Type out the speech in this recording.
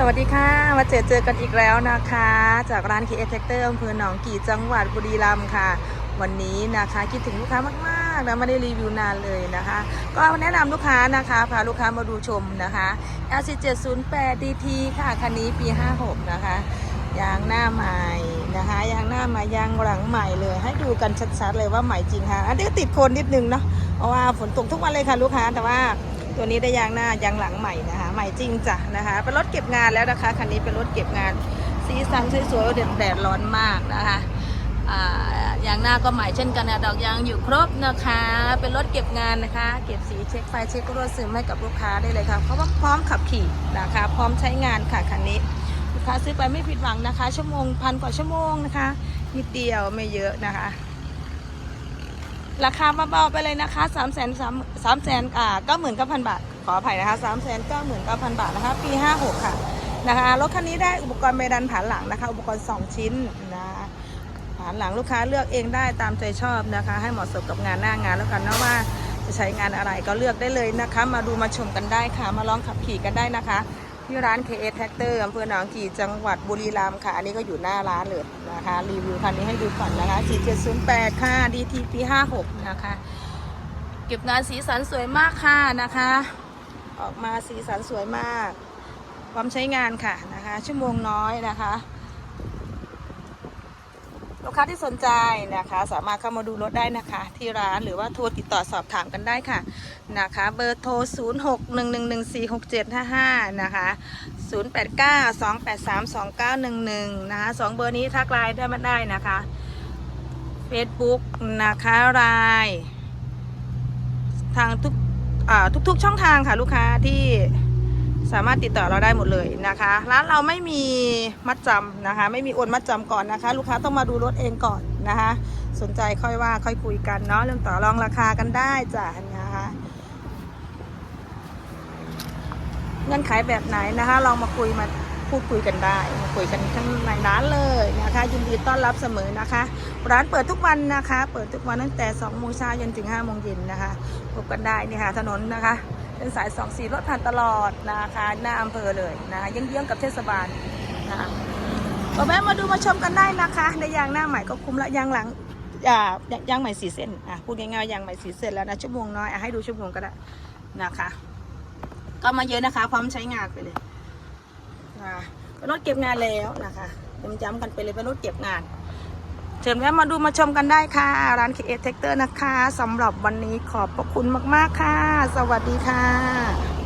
สวัสดีค่ะ มาเจอเจอกันอีกแล้วนะคะ จากร้าน k ีเอเทคเตอร์อำเภอหนองกี่จังหวัดบุรีรัมย์ค่ะ วันนี้นะคะคิดถึงลูกค้ามากๆนะไม่ได้รีวิวนานเลยนะคะ ก็แนะนำลูกค้านะคะพาลูกค้ามาดูชมนะคะ LC 708 DT ค่ะคันนี้ปี 56 นะคะยางหน้าใหม่นะคะยางหน้าใหม่ยางหลังใหม่เลย ให้ดูกันชัดๆเลยว่าใหม่จริงค่ะอันนี้ติดโคนนิดนึงเนาะเพราะว่าฝนตกทุกวันเลยค่ะลูกค้าแต่ว่า ตัวนี้ได้ยางหน้ายางหลังใหม่นะคะ ใหม่จริงจ้ะนะคะ เป็นรถเก็บงานแล้วนะคะคันนี้เป็นรถเก็บงาน สีสันสวยๆเด็ดแดดร้อนมากนะคะยางหน้าก็ใหม่เช่นกันนะดอกยางอยู่ครบนะคะ เป็นรถเก็บงานนะคะ เก็บสีเช็คไฟเช็ครั่วซึมให้กับลูกค้าได้เลยค่ะเพราะว่าพร้อมขับขี่นะคะ พร้อมใช้งานค่ะคันนี้ลูกค้าซื้อไปไม่ผิดหวังนะคะ ชั่วโมงพันกว่าชั่วโมงนะคะนิดเดียวไม่เยอะนะคะ ราคามาเบาๆไปเลยนะคะ3ามแสนสามสามแสนอ่าก้าหมื่นเก้าพันบาท ขออภัยนะคะสามแสนเก้าหมื่นเก้าพันบาทนะคะ ปีห้าหกค่ะนะคะรถคันนี้ได้อุปกรณ์เมดันผานหลังนะคะ อุปกรณ์ 2 ชิ้นนะผานหลังลูกค้าเลือกเองได้ตามใจชอบนะคะ ให้เหมาะสมกับงานหน้างานแล้วกันเนาะว่าจะใช้งานอะไรก็เลือกได้เลยนะคะ มาดูมาชมกันได้ค่ะ มาลองขับขี่กันได้นะคะ ที่ร้าน KS Tractor อำเภอหนองกี่จังหวัดบุรีรัมย์ค่ะ อันนี้ก็อยู่หน้าร้านเลยนะคะ รีวิวคันนี้ให้ดูก่อนนะคะ4708 ค่ะ DT ปี56 นะคะ เก็บงานสีสันสวยมากค่ะนะคะ ออกมาสีสันสวยมากพร้อมใช้งานค่ะนะคะ ชั่วโมงน้อยนะคะ ลูกค้าที่สนใจนะคะ สามารถเข้ามาดูรถได้นะคะ ที่ร้านหรือว่าโทรติดต่อสอบถามกันได้ค่ะนะคะ เบอร์โทร 0 6 1 1 1 4 6 7 5 5 นะคะ 0 8 9 2 8 3 2 9 1 1 นะคะสองเบอร์นี้ทักไลน์ได้มาได้นะคะ Facebook นะคะไลน์ทางทุกทุกๆช่องทางค่ะลูกค้าที่ สามารถติดต่อเราได้หมดเลยนะคะ ร้านเราไม่มีมัดจำนะคะ ไม่มีโอนมัดจำก่อนนะคะ ลูกค้าต้องมาดูรถเองก่อนนะคะ สนใจค่อยว่าค่อยคุยกันเนาะเรื่องต่อรองราคากันได้จ้ะนะคะเงื่อนไขแบบไหนนะคะ ลองมาคุยมาพูดคุยกันได้มาคุยกันข้างในร้านเลยนะคะ ยินดีต้อนรับเสมอนะคะ ร้านเปิดทุกวันนะคะ เปิดทุกวันตั้งแต่2โมงเช้าจนถึง5โมงเย็นนะคะพบกันได้นี่ค่ะถนนนะคะ เป็นสาย2สีรถผ่านตลอดนะคะหน้าอำเภอเลยนะคะเยื้องๆกับเทศบาลนะคะก็แวะมาดูมาชมกันได้นะคะ ในยางหน้าใหม่ก็คุ้มละยางหลังอ่ายางใหม่สีเส้นอะพูดง่ายๆยางใหม่สีเส้นแล้วนะชั่วโมงน้อยอะให้ดูชั่วโมงก็ได้นะคะ ก็มาเยอะนะคะ พร้อมใช้งานไปเลยนะรถเก็บงานแล้วนะคะย้ำๆกันไปเลยเป็นรถเก็บงาน ชิญแวะมาดูมาชมกันได้ค่ะ ร้านเคเอเทคเตอร์นะคะสำหรับวันนี้ขอบพระคุณมาก ๆ ค่ะ สวัสดีค่ะ